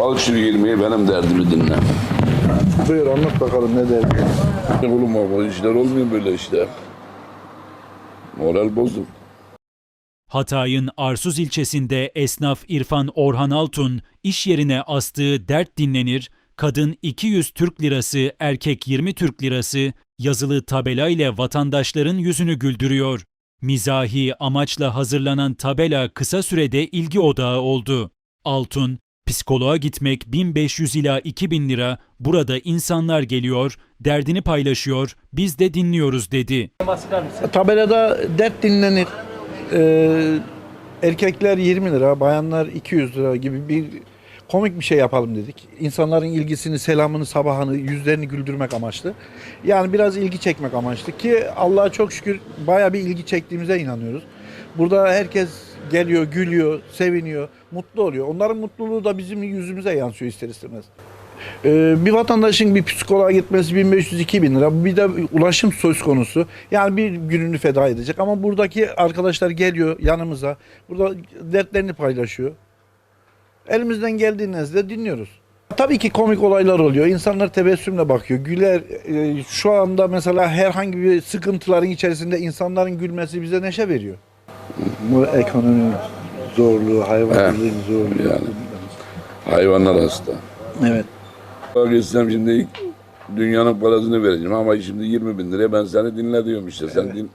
Al şu 20'yi benim derdimi dinle. Buyur anlat bakalım ne derdin. Oğlum bu işler olmuyor böyle işte. Moral bozuk. Hatay'ın Arsuz ilçesinde esnaf İrfan Orhan Altun iş yerine astığı dert dinlenir, kadın 200 Türk lirası, erkek 20 Türk lirası yazılı tabela ile vatandaşların yüzünü güldürüyor. Mizahi amaçla hazırlanan tabela kısa sürede ilgi odağı oldu. Altun, psikoloğa gitmek 1500 ila 2000 lira, burada insanlar geliyor, derdini paylaşıyor, biz de dinliyoruz dedi. Tabelada dert dinlenir. Ee, erkekler 20 lira, bayanlar 200 lira gibi bir komik bir şey yapalım dedik. İnsanların ilgisini, selamını, sabahını, yüzlerini güldürmek amaçlı. Yani biraz ilgi çekmek amaçlı ki Allah'a çok şükür baya bir ilgi çektiğimize inanıyoruz. Burada herkes geliyor, gülüyor, seviniyor, mutlu oluyor. Onların mutluluğu da bizim yüzümüze yansıyor ister istemez. Ee, bir vatandaşın bir psikoloğa gitmesi 1500-2000 lira. Bir de ulaşım söz konusu. Yani bir gününü feda edecek. Ama buradaki arkadaşlar geliyor yanımıza. Burada dertlerini paylaşıyor. Elimizden geldiğinizde dinliyoruz. Tabii ki komik olaylar oluyor. İnsanlar tebessümle bakıyor. Güler. Ee, şu anda mesela herhangi bir sıkıntıların içerisinde insanların gülmesi bize neşe veriyor. Bu ekonomi zorluğu, hayvancılığın zorluğu. Yani. Hayvanlar hasta. Evet. Bak etsem şimdi ilk dünyanın parasını vereceğim ama şimdi 20 bin liraya ben seni dinle diyorum işte. Sen din,